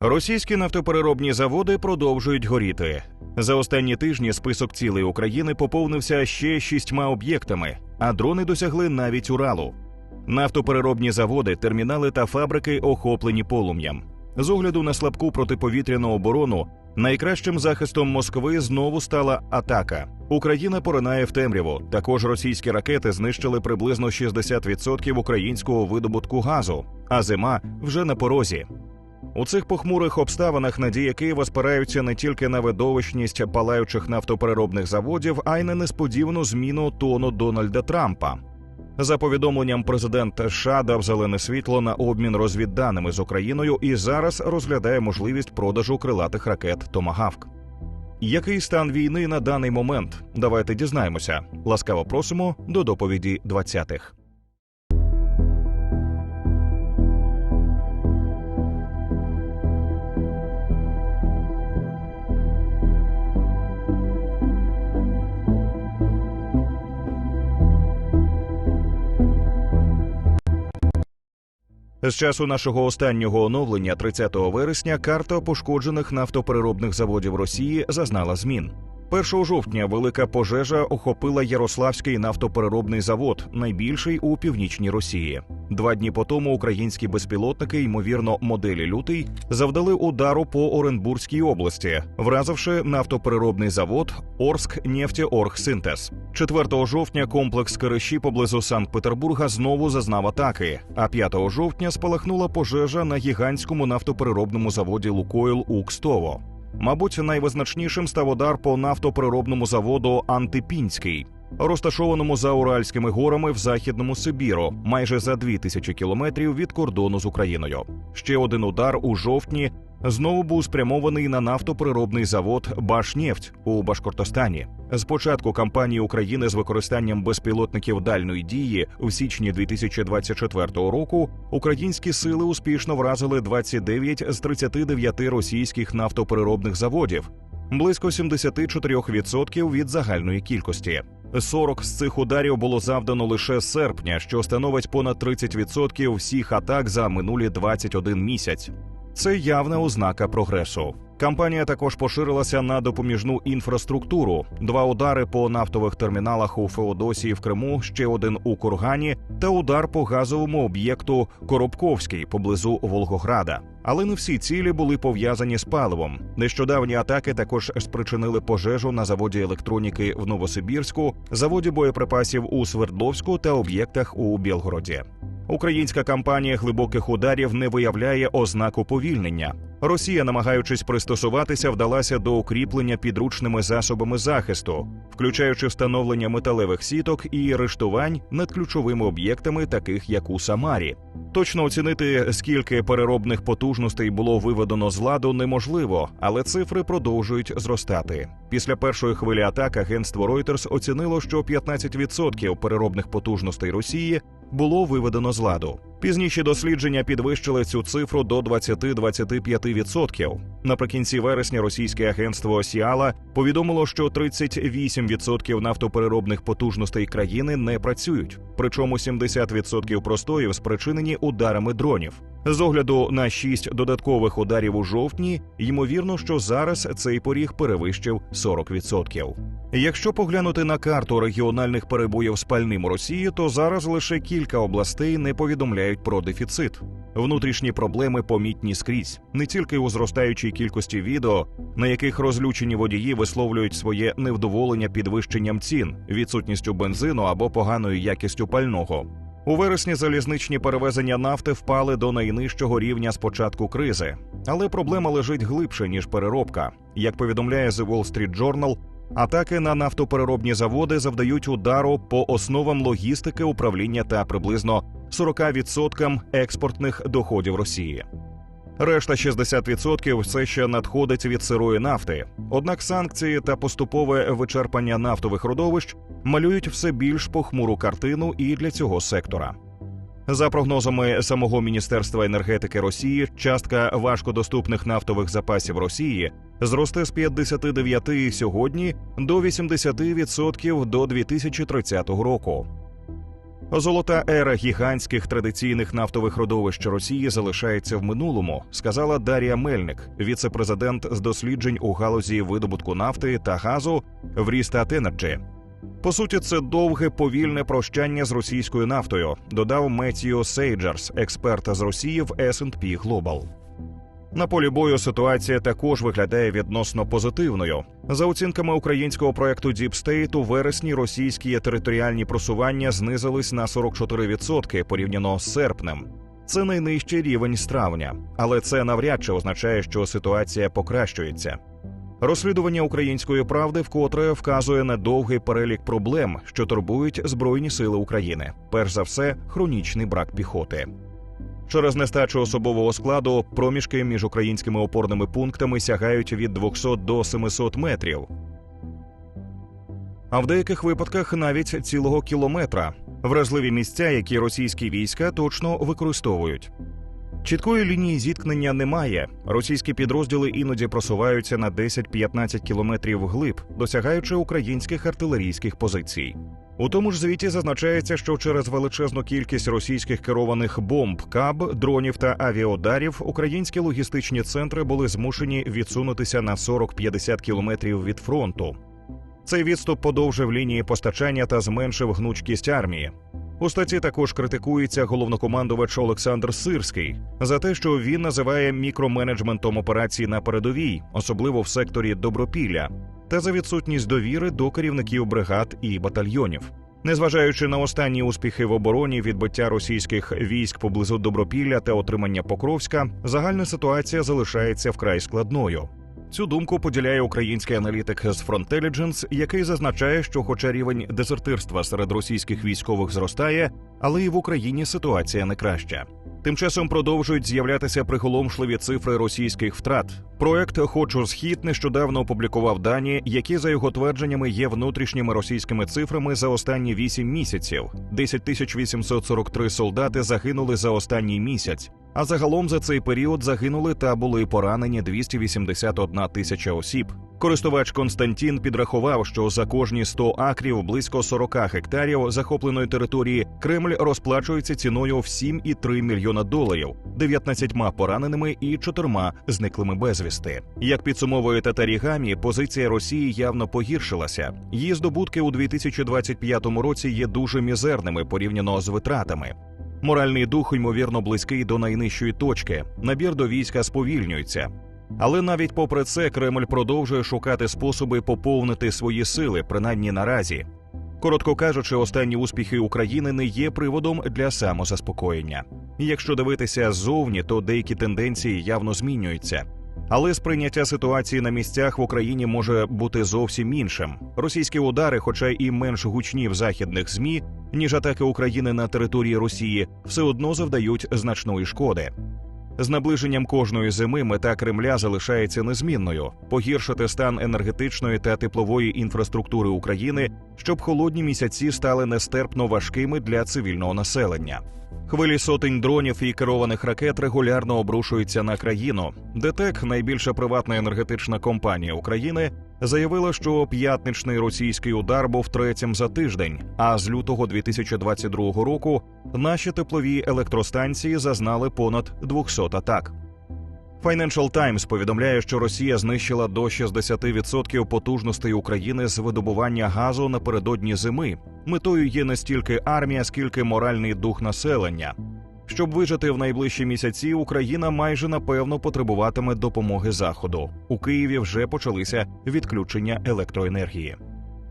Російські нафтопереробні заводи продовжують горіти. За останні тижні список цілей України поповнився ще шістьма об'єктами, а дрони досягли навіть Уралу. Нафтопереробні заводи, термінали та фабрики охоплені полум'ям. З огляду на слабку протиповітряну оборону, найкращим захистом Москви знову стала атака. Україна поринає в темряву. Також російські ракети знищили приблизно 60% українського видобутку газу, а зима вже на порозі. У цих похмурих обставинах надія Києва спираються не тільки на видовищність палаючих нафтопереробних заводів, а й на несподівану зміну тону Дональда Трампа. За повідомленням президент США дав зелене світло на обмін розвідданими з Україною і зараз розглядає можливість продажу крилатих ракет Томагавк. Який стан війни на даний момент? Давайте дізнаємося. Ласкаво просимо до доповіді 20-х. З часу нашого останнього оновлення, 30 вересня, карта пошкоджених нафтопереробних заводів Росії зазнала змін. 1 жовтня велика пожежа охопила Ярославський нафтопереробний завод, найбільший у північній Росії. Два дні по тому українські безпілотники, ймовірно, моделі лютий, завдали удару по Оренбурзькій області, вразивши нафтопереробний завод Орск Нефтеоргсинтез. 4 жовтня комплекс Кириші поблизу Санкт-Петербурга знову зазнав атаки. А 5 жовтня спалахнула пожежа на гігантському нафтопереробному заводі Лукойл у Кстово. Мабуть, найвизначнішим став удар по нафтоприробному заводу Антипінський, розташованому за Уральськими горами в західному Сибіру, майже за 2000 кілометрів від кордону з Україною. Ще один удар у жовтні знову був спрямований на нафтопереробний завод Башнефть у Башкортостані. З початку кампанії України з використанням безпілотників дальної дії у січні 2024 року українські сили успішно вразили 29 з 39 російських нафтопереробних заводів, близько 74% від загальної кількості. 40 з цих ударів було завдано лише з серпня, що становить понад 30% всіх атак за минулі 21 місяць. Це явна ознака прогресу. Кампанія також поширилася на допоміжну інфраструктуру: два удари по нафтових терміналах у Феодосії в Криму, ще один у Кургані, та удар по газовому об'єкту Коробковський поблизу Волгограда. Але не всі цілі були пов'язані з паливом. Нещодавні атаки також спричинили пожежу на заводі електроніки в Новосибірську, заводі боєприпасів у Свердловську та об'єктах у Білгороді. Українська кампанія глибоких ударів не виявляє ознак уповільнення. Росія, намагаючись пристосуватися, вдалася до укріплення підручними засобами захисту, включаючи встановлення металевих сіток і арештувань над ключовими об'єктами, таких як у Самарі. Точно оцінити, скільки переробних потужностей було виведено з ладу, неможливо, але цифри продовжують зростати. Після першої хвилі атак агентство Reuters оцінило, що 15% переробних потужностей Росії було виведено з ладу. Пізніші дослідження підвищили цю цифру до 20-25%. Наприкінці вересня російське агентство Сіала повідомило, що 38% нафтопереробних потужностей країни не працюють, причому 70% простоїв спричинені ударами дронів. З огляду на шість додаткових ударів у жовтні, ймовірно, що зараз цей поріг перевищив 40%. Якщо поглянути на карту регіональних перебоїв з пальним Росії, то зараз лише кілька областей не повідомляють про дефіцит. Внутрішні проблеми помітні скрізь, не тільки у зростаючій кількості відео, на яких розлючені водії висловлюють своє невдоволення підвищенням цін, відсутністю бензину або поганою якістю пального. У вересні залізничні перевезення нафти впали до найнижчого рівня з початку кризи, але проблема лежить глибше ніж переробка. Як повідомляє The Wall Street Journal, атаки на нафтопереробні заводи завдають удару по основам логістики, управління та приблизно 40% експортних доходів Росії. Решта 60% все ще надходить від сирої нафти. Однак санкції та поступове вичерпання нафтових родовищ малюють все більш похмуру картину і для цього сектора. За прогнозами самого Міністерства енергетики Росії, частка важкодоступних нафтових запасів Росії зросте з 59 сьогодні до 80% до 2030 року. Золота ера гігантських традиційних нафтових родовищ Росії залишається в минулому, сказала Дарія Мельник, віце-президент з досліджень у галузі видобутку нафти та газу в Рістат Energy. По суті, це довге повільне прощання з російською нафтою, додав Меттіо Сейджерс, експерт з Росії в S&P Global. На полі бою ситуація також виглядає відносно позитивною. За оцінками українського проекту Deep State, у вересні російські територіальні просування знизились на 44% порівняно з серпнем. Це найнижчий рівень з травня, але це навряд чи означає, що ситуація покращується. Розслідування української правди вкотре вказує на довгий перелік проблем, що турбують Збройні сили України. Перш за все, хронічний брак піхоти. Через нестачу особового складу проміжки між українськими опорними пунктами сягають від 200 до 700 метрів. А в деяких випадках навіть цілого кілометра вразливі місця, які російські війська точно використовують. Чіткої лінії зіткнення немає. Російські підрозділи іноді просуваються на 10-15 кілометрів вглиб, досягаючи українських артилерійських позицій. У тому ж звіті зазначається, що через величезну кількість російських керованих бомб, каб, дронів та авіаударів українські логістичні центри були змушені відсунутися на 40-50 кілометрів від фронту. Цей відступ подовжив лінії постачання та зменшив гнучкість армії. У статті також критикується головнокомандувач Олександр Сирський за те, що він називає мікроменеджментом операцій на передовій, особливо в секторі добропілля, та за відсутність довіри до керівників бригад і батальйонів. Незважаючи на останні успіхи в обороні, відбиття російських військ поблизу Добропілля та отримання Покровська, загальна ситуація залишається вкрай складною. Цю думку поділяє український аналітик з Frontelligence, який зазначає, що, хоча рівень дезертирства серед російських військових зростає, але і в Україні ситуація не краща. Тим часом продовжують з'являтися приголомшливі цифри російських втрат. Проект Хочу схід нещодавно опублікував дані, які за його твердженнями є внутрішніми російськими цифрами за останні 8 місяців. 10 тисяч 843 солдати загинули за останній місяць. А загалом за цей період загинули та були поранені 281 тисяча осіб. Користувач Константін підрахував, що за кожні 100 акрів близько 40 гектарів захопленої території Кремль розплачується ціною в 7,3 мільйона доларів, 19 пораненими і 4 зниклими безвісти. Як підсумовує Татарігамі, позиція Росії явно погіршилася. Її здобутки у 2025 році є дуже мізерними порівняно з витратами. Моральний дух ймовірно близький до найнижчої точки. Набір до війська сповільнюється. Але навіть попри це Кремль продовжує шукати способи поповнити свої сили, принаймні наразі. Коротко кажучи, останні успіхи України не є приводом для самозаспокоєння. Якщо дивитися ззовні, то деякі тенденції явно змінюються. Але сприйняття ситуації на місцях в Україні може бути зовсім іншим. Російські удари, хоча і менш гучні в західних змі, ніж атаки України на території Росії, все одно завдають значної шкоди. З наближенням кожної зими мета Кремля залишається незмінною погіршити стан енергетичної та теплової інфраструктури України, щоб холодні місяці стали нестерпно важкими для цивільного населення. Хвилі сотень дронів і керованих ракет регулярно обрушуються на країну. ДТЕК, найбільша приватна енергетична компанія України, заявила, що п'ятничний російський удар був третім за тиждень. А з лютого 2022 року наші теплові електростанції зазнали понад 200 атак. Financial Times повідомляє, що Росія знищила до 60% потужностей України з видобування газу напередодні зими. Метою є не стільки армія, скільки моральний дух населення. Щоб вижити в найближчі місяці, Україна майже напевно потребуватиме допомоги Заходу. У Києві вже почалися відключення електроенергії.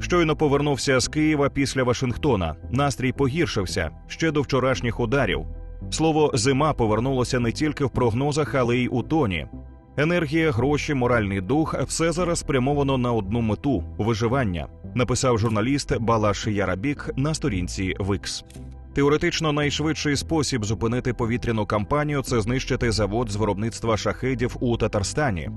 Щойно повернувся з Києва після Вашингтона. Настрій погіршився ще до вчорашніх ударів. Слово зима повернулося не тільки в прогнозах, але й у тоні. Енергія, гроші, моральний дух все зараз спрямовано на одну мету виживання, написав журналіст Балаш Ярабік на сторінці Викс. Теоретично найшвидший спосіб зупинити повітряну кампанію це знищити завод з виробництва шахедів у Татарстані.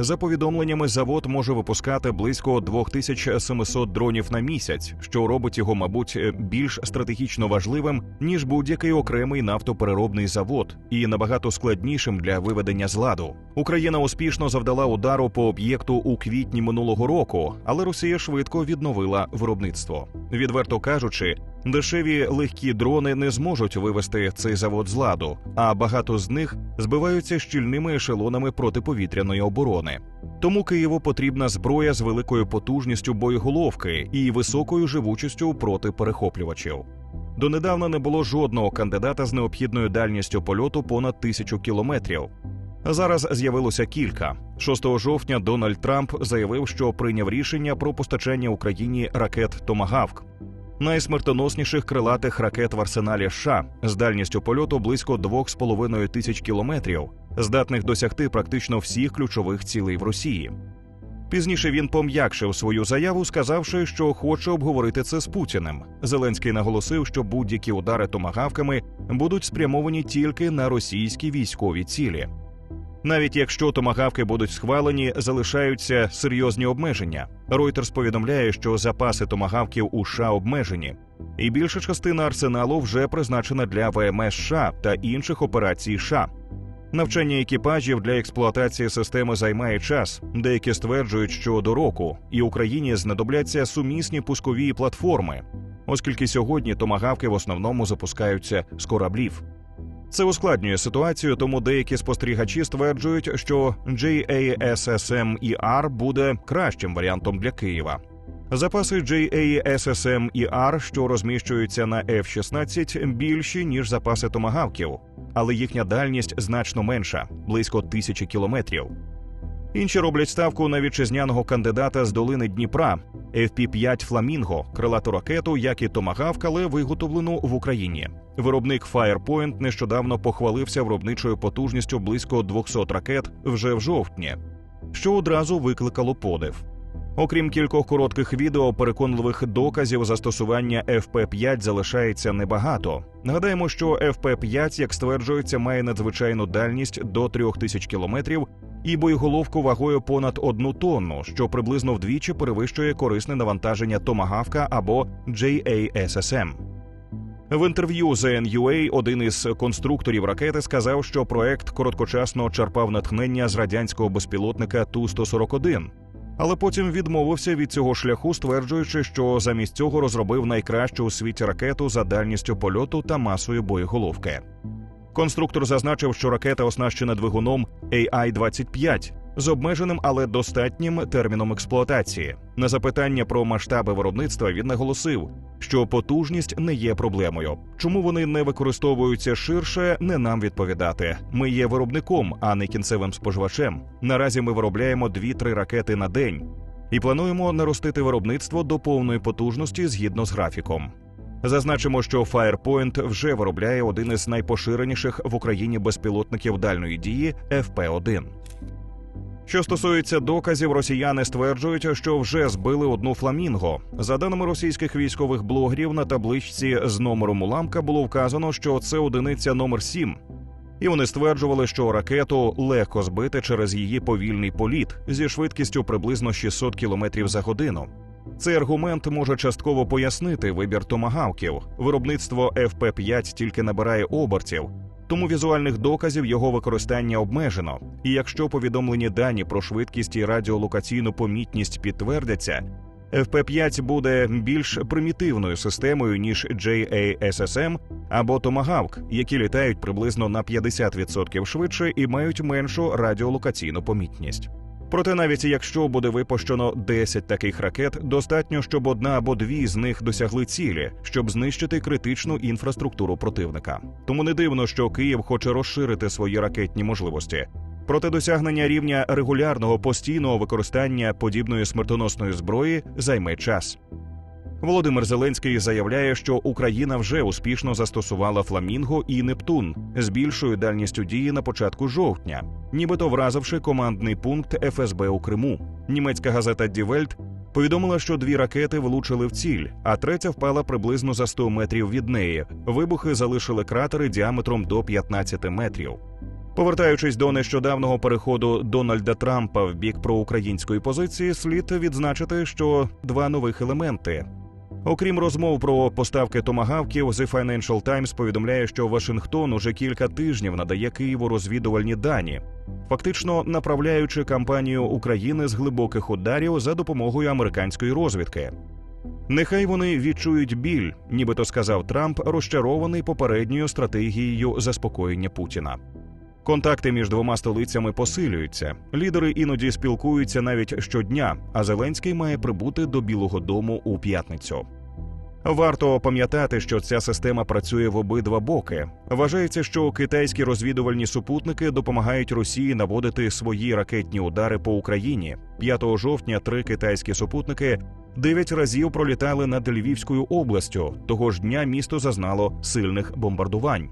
За повідомленнями, завод може випускати близько 2700 дронів на місяць, що робить його, мабуть, більш стратегічно важливим ніж будь-який окремий нафтопереробний завод, і набагато складнішим для виведення з ладу. Україна успішно завдала удару по об'єкту у квітні минулого року, але Росія швидко відновила виробництво. Відверто кажучи, Дешеві легкі дрони не зможуть вивести цей завод з ладу, а багато з них збиваються щільними ешелонами протиповітряної оборони. Тому Києву потрібна зброя з великою потужністю боєголовки і високою живучістю проти перехоплювачів. Донедавна не було жодного кандидата з необхідною дальністю польоту понад тисячу кілометрів. Зараз з'явилося кілька. 6 жовтня Дональд Трамп заявив, що прийняв рішення про постачання Україні ракет Томагавк, найсмертоносніших крилатих ракет в арсеналі США з дальністю польоту близько 2,5 тисяч кілометрів, здатних досягти практично всіх ключових цілей в Росії. Пізніше він пом'якшив свою заяву, сказавши, що хоче обговорити це з Путіним. Зеленський наголосив, що будь-які удари томагавками будуть спрямовані тільки на російські військові цілі. Навіть якщо томагавки будуть схвалені, залишаються серйозні обмеження. Reuters повідомляє, що запаси томагавків у США обмежені, і більша частина арсеналу вже призначена для ВМС США та інших операцій США. Навчання екіпажів для експлуатації системи займає час. Деякі стверджують, що до року і Україні знадобляться сумісні пускові платформи, оскільки сьогодні томагавки в основному запускаються з кораблів. Це ускладнює ситуацію, тому деякі спостерігачі стверджують, що JASSM-ER буде кращим варіантом для Києва. Запаси JASSM-ER, що розміщуються на F-16, більші ніж запаси томагавків, але їхня дальність значно менша близько тисячі кілометрів. Інші роблять ставку на вітчизняного кандидата з долини Дніпра FP-5 Фламінго, крилату ракету, як і томагавк, але виготовлену в Україні. Виробник Firepoint нещодавно похвалився виробничою потужністю близько 200 ракет вже в жовтні, що одразу викликало подив. Окрім кількох коротких відео, переконливих доказів застосування FP-5 залишається небагато. Нагадаємо, що FP-5, як стверджується, має надзвичайну дальність до 3000 кілометрів і боєголовку вагою понад одну тонну, що приблизно вдвічі перевищує корисне навантаження Томагавка або JASSM. В інтерв'ю ZNUA один із конструкторів ракети сказав, що проект короткочасно черпав натхнення з радянського безпілотника Ту-141, але потім відмовився від цього шляху, стверджуючи, що замість цього розробив найкращу у світі ракету за дальністю польоту та масою боєголовки. Конструктор зазначив, що ракета оснащена двигуном AI-25 з обмеженим, але достатнім терміном експлуатації. На запитання про масштаби виробництва він наголосив, що потужність не є проблемою. Чому вони не використовуються ширше, не нам відповідати. Ми є виробником, а не кінцевим споживачем. Наразі ми виробляємо 2-3 ракети на день і плануємо наростити виробництво до повної потужності згідно з графіком. Зазначимо, що Firepoint вже виробляє один із найпоширеніших в Україні безпілотників дальної дії FP-1. Що стосується доказів, росіяни стверджують, що вже збили одну фламінго. За даними російських військових блогерів, на табличці з номером уламка було вказано, що це одиниця номер 7 і вони стверджували, що ракету легко збити через її повільний політ зі швидкістю приблизно 600 км за годину. Цей аргумент може частково пояснити вибір томагавків. Виробництво FP-5 тільки набирає обертів, тому візуальних доказів його використання обмежено. І якщо повідомлені дані про швидкість і радіолокаційну помітність підтвердяться, FP-5 буде більш примітивною системою ніж JASSM або Tomahawk, які літають приблизно на 50% швидше і мають меншу радіолокаційну помітність. Проте, навіть якщо буде випущено 10 таких ракет, достатньо, щоб одна або дві з них досягли цілі, щоб знищити критичну інфраструктуру противника. Тому не дивно, що Київ хоче розширити свої ракетні можливості. Проте досягнення рівня регулярного постійного використання подібної смертоносної зброї займе час. Володимир Зеленський заявляє, що Україна вже успішно застосувала Фламінго і Нептун з більшою дальністю дії на початку жовтня, нібито вразивши командний пункт ФСБ у Криму. Німецька газета Дівельт повідомила, що дві ракети влучили в ціль, а третя впала приблизно за 100 метрів від неї. Вибухи залишили кратери діаметром до 15 метрів. Повертаючись до нещодавнього переходу Дональда Трампа в бік проукраїнської позиції, слід відзначити, що два нових елементи. Окрім розмов про поставки томагавків, The Financial Times повідомляє, що Вашингтон уже кілька тижнів надає Києву розвідувальні дані, фактично направляючи кампанію України з глибоких ударів за допомогою американської розвідки. Нехай вони відчують біль, нібито сказав Трамп, розчарований попередньою стратегією заспокоєння Путіна. Контакти між двома столицями посилюються. Лідери іноді спілкуються навіть щодня, а Зеленський має прибути до Білого Дому у п'ятницю. Варто пам'ятати, що ця система працює в обидва боки. Вважається, що китайські розвідувальні супутники допомагають Росії наводити свої ракетні удари по Україні. 5 жовтня три китайські супутники дев'ять разів пролітали над Львівською областю. Того ж дня місто зазнало сильних бомбардувань.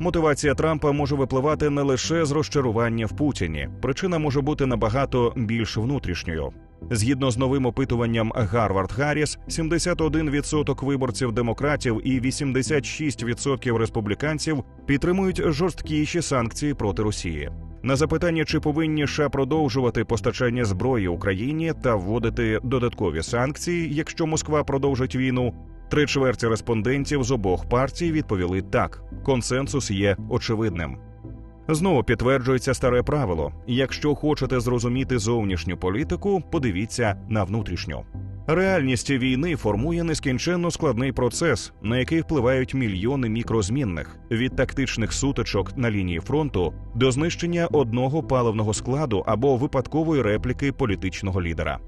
Мотивація Трампа може випливати не лише з розчарування в Путіні. Причина може бути набагато більш внутрішньою. Згідно з новим опитуванням Гарвард Харріс, 71% виборців демократів і 86% республіканців підтримують жорсткіші санкції проти Росії. На запитання, чи повинні США продовжувати постачання зброї Україні та вводити додаткові санкції, якщо Москва продовжить війну, три чверті респондентів з обох партій відповіли так. Консенсус є очевидним. Знову підтверджується старе правило: якщо хочете зрозуміти зовнішню політику, подивіться на внутрішню. Реальність війни формує нескінченно складний процес, на який впливають мільйони мікрозмінних від тактичних сутичок на лінії фронту до знищення одного паливного складу або випадкової репліки політичного лідера.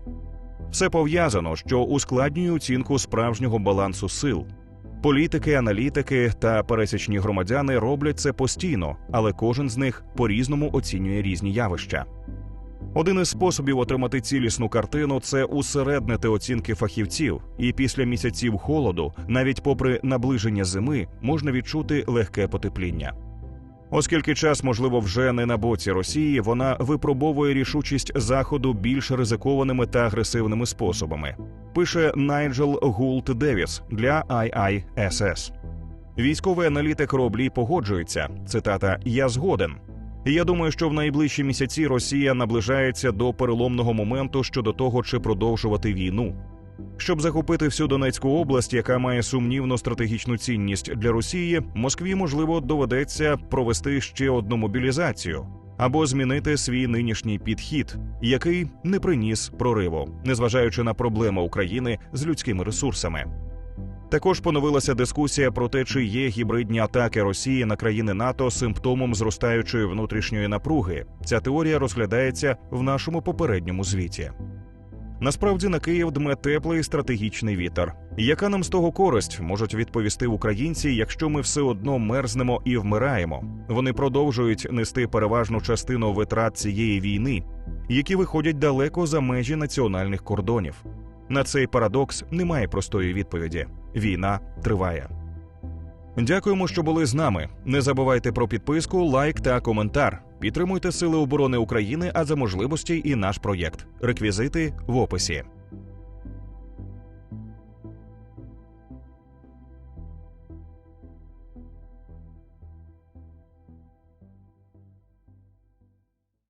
Все пов'язано, що ускладнює оцінку справжнього балансу сил. Політики, аналітики та пересічні громадяни роблять це постійно, але кожен з них по-різному оцінює різні явища. Один із способів отримати цілісну картину це усереднити оцінки фахівців, і після місяців холоду, навіть попри наближення зими, можна відчути легке потепління. Оскільки час, можливо, вже не на боці Росії, вона випробовує рішучість заходу більш ризикованими та агресивними способами. Пише Найджел Гулт Девіс для IISS. Військовий аналітик Роблі погоджується. Цитата Я згоден. Я думаю, що в найближчі місяці Росія наближається до переломного моменту щодо того, чи продовжувати війну. Щоб захопити всю Донецьку область, яка має сумнівну стратегічну цінність для Росії, Москві можливо доведеться провести ще одну мобілізацію або змінити свій нинішній підхід, який не приніс прориву, незважаючи на проблеми України з людськими ресурсами. Також поновилася дискусія про те, чи є гібридні атаки Росії на країни НАТО симптомом зростаючої внутрішньої напруги. Ця теорія розглядається в нашому попередньому звіті. Насправді на Київ дме теплий стратегічний вітер. Яка нам з того користь можуть відповісти українці, якщо ми все одно мерзнемо і вмираємо? Вони продовжують нести переважну частину витрат цієї війни, які виходять далеко за межі національних кордонів. На цей парадокс немає простої відповіді. Війна триває. Дякуємо, що були з нами. Не забувайте про підписку, лайк та коментар. Підтримуйте Сили оборони України, а за можливості і наш проєкт. Реквізити в описі.